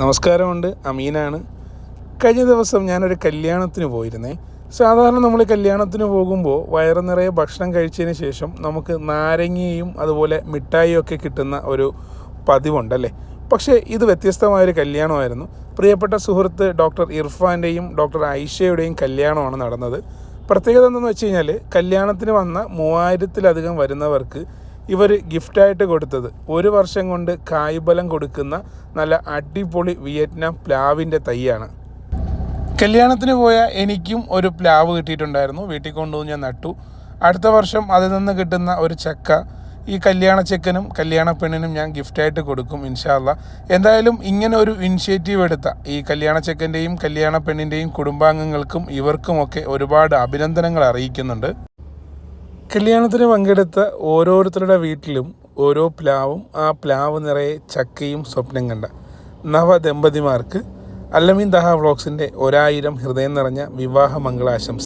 നമസ്കാരമുണ്ട്. അമീനാണ്. കഴിഞ്ഞ ദിവസം ഞാനൊരു കല്യാണത്തിന് പോയിരുന്നേ. സാധാരണ നമ്മൾ കല്യാണത്തിന് പോകുമ്പോൾ വയറ് നിറയെ ഭക്ഷണം കഴിച്ചതിന് ശേഷം നമുക്ക് നാരങ്ങയും അതുപോലെ മിഠായിയും ഒക്കെ കിട്ടുന്ന ഒരു പതിവുണ്ടല്ലേ? പക്ഷേ ഇത് വ്യത്യസ്തമായൊരു കല്യാണമായിരുന്നു. പ്രിയപ്പെട്ട സുഹൃത്ത് ഡോക്ടർ ഇർഫാന്റെയും ഡോക്ടർ ഐഷയുടെയും കല്യാണമാണ് നടന്നത്. പ്രത്യേകത എന്തെന്ന് വെച്ച് കഴിഞ്ഞാൽ കല്യാണത്തിന് വന്ന മൂവായിരത്തിലധികം വരുന്നവർക്ക് ഇവർ ഗിഫ്റ്റായിട്ട് കൊടുത്തത്. ഒരു വർഷം കൊണ്ട് കായ്ബലം കൊടുക്കുന്ന നല്ല അടിപൊളി വിയറ്റ്നാം പ്ലാവിന്റെ തൈയാണ്. കല്യാണത്തിന് പോയ എനിക്കും ഒരു പ്ലാവ് കിട്ടിയിട്ടുണ്ടായിരുന്നു. വീട്ടിൽ കൊണ്ടുവന്ന് ഞാൻ നട്ടു. അടുത്ത വർഷം അതിൽ നിന്ന് കിട്ടുന്ന ഒരു ചക്ക ഈ കല്യാണ ചെക്കനും കല്യാണ പെണ്ണിനും ഞാൻ ഗിഫ്റ്റായിട്ട് കൊടുക്കും ഇൻഷാല്ല എന്തായാലും ഇങ്ങനെ ഒരു ഇനിഷ്യേറ്റീവ് എടുത്ത ഈ കല്യാണ ചെക്കന്റെയും കല്യാണ പെണ്ണിന്റെയും കുടുംബാംഗങ്ങൾക്കും ഇവർക്കുമൊക്കെ ഒരുപാട് അഭിനന്ദനങ്ങൾ അറിയിക്കുന്നുണ്ട്. കല്യാണത്തിന് പങ്കെടുത്ത ഓരോരുത്തരുടെ വീട്ടിലും ഓരോ പ്ലാവും ആ പ്ലാവ് നിറയെ ചക്കയും സ്വപ്നം കണ്ട നവദമ്പതിമാർക്ക് അല്ലമീൻ ദഹ വ്ളോഗ്സിന്റെ ഒരായിരം ഹൃദയം നിറഞ്ഞ വിവാഹ മംഗളാശംസ.